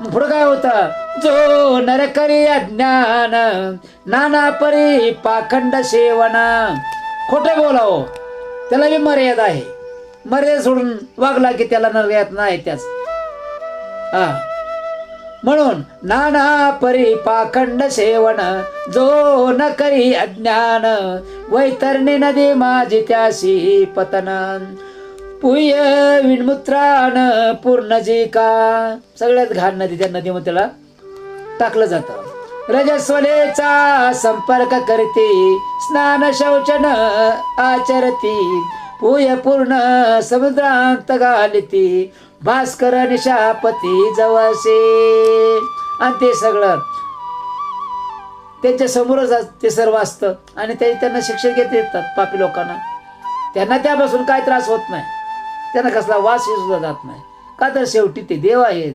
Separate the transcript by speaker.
Speaker 1: पुढं काय होतं? जो नरकरी अज्ञान नाना परी पाखंड सेवन. खोटं बोलावं. त्याला बी मर्यादा आहे. मर्यादा सोडून वागला की त्याला नरयात नाही त्याच हा. म्हणून नाना परी पाखंड सेवन जो न करी अज्ञान वैतरणी नदी माझी त्याशी पतन. पुय विणमुत्रान पूर्ण जी का सगळ्यात घाण नदी त्या नदीमध्ये त्याला टाकलं जातं. रजस्वलेचा संपर्क करते स्नान शौचन आचरती पुय पूर्ण समुद्रांत घालती भास्कर निशापती जवसे आणि ते सगळं त्यांच्या समोरच ते सर्व असतं. आणि ते त्यांना शिक्षण घेत येतात पापी लोकांना. त्यांना त्यापासून काय त्रास होत नाही. त्यांना कसला वासही सुद्धा जात नाही. का तर शेवटी ते देव आहेत.